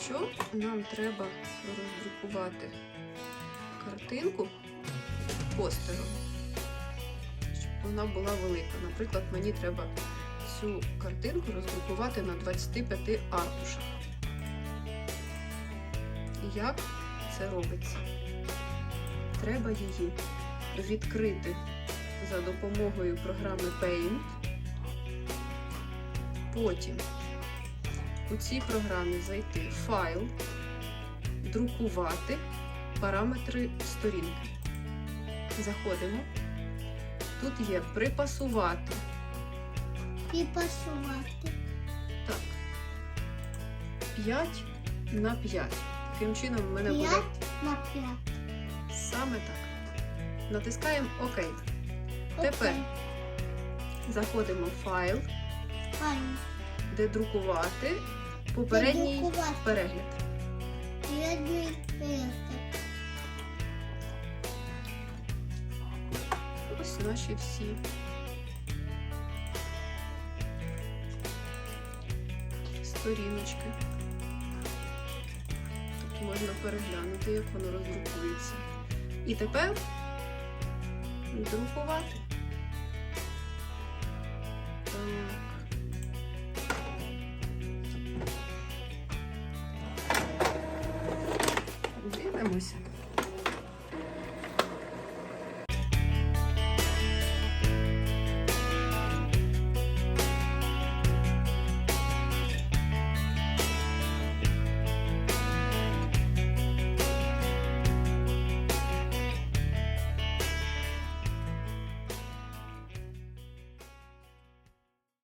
що нам треба роздрукувати картинку постером, щоб вона була велика. Наприклад, мені треба цю картинку роздрукувати на 25 аркушах. Як це робиться? Треба її відкрити за допомогою програми Paint. Потім у цій програмі зайти в файл, друкувати параметри сторінки. Заходимо. Тут є припасувати. Припасувати. Так. 5 на 5. Таким чином в мене буде П'ять на п'ять. саме так. Натискаємо ОК. Тепер заходимо в файл, Файно. де друкувати попередній перегляд. Передній перегляд. Ось наші всі. Сторіночки. Тут можна переглянути, як воно роздрукується. І тепер друкувати. Так. Дивимося.